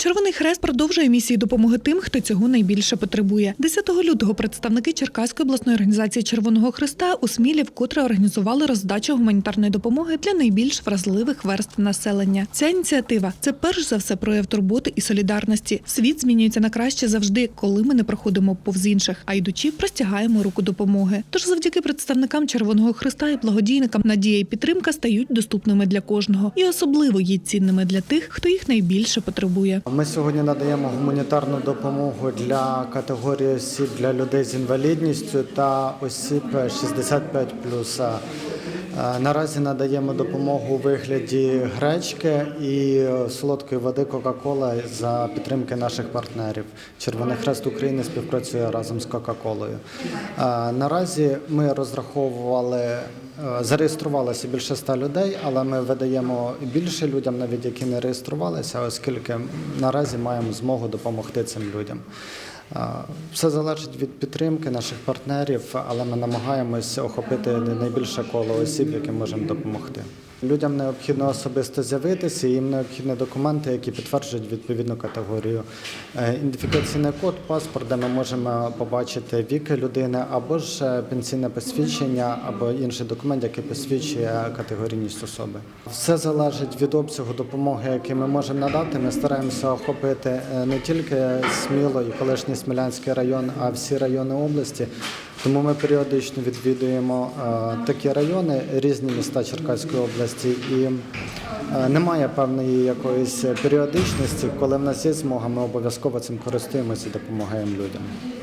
Червоний хрест продовжує місії допомоги тим, хто цього найбільше потребує. 10 лютого представники Черкаської обласної організації Червоного Хреста у Смілі вкотре організували роздачу гуманітарної допомоги для найбільш вразливих верств населення. Ця ініціатива це перш за все прояв турботи і солідарності. Світ змінюється на краще завжди, коли ми не проходимо повз інших, а йдучи, простягаємо руку допомоги. Тож завдяки представникам Червоного Хреста і благодійникам надія і підтримка стають доступними для кожного, і особливо є цінними для тих, хто їх найбільше потребує. Ми сьогодні надаємо гуманітарну допомогу для категорії осіб для людей з інвалідністю та осіб 65 Наразі надаємо допомогу у вигляді гречки і солодкої води Кока-Кола за підтримки наших партнерів. Червоний Хрест України співпрацює разом з Кока-Колою. Наразі ми розраховували. е, Зареєструвалося більше ста людей, але ми видаємо більше людям, навіть які не реєструвалися, оскільки наразі маємо змогу допомогти цим людям. Все залежить від підтримки наших партнерів, але ми намагаємось охопити найбільше коло осіб, яким можемо допомогти. Людям необхідно особисто з'явитися, їм необхідні документи, які підтверджують відповідну категорію. Е, Ідентифікаційний код, паспорт, де ми можемо побачити віки людини, або ж е, пенсійне посвідчення, або інший документ, який посвідчує категорійність особи. Все залежить від обсягу допомоги, який ми можемо надати. Ми стараємося охопити е, не тільки Сміло і колишній Смілянський район, а всі райони області. Тому ми періодично відвідуємо е, такі райони, різні міста Черкаської області, і е, немає певної якоїсь періодичності. Коли в нас є змога, ми обов'язково цим користуємося і допомагаємо людям.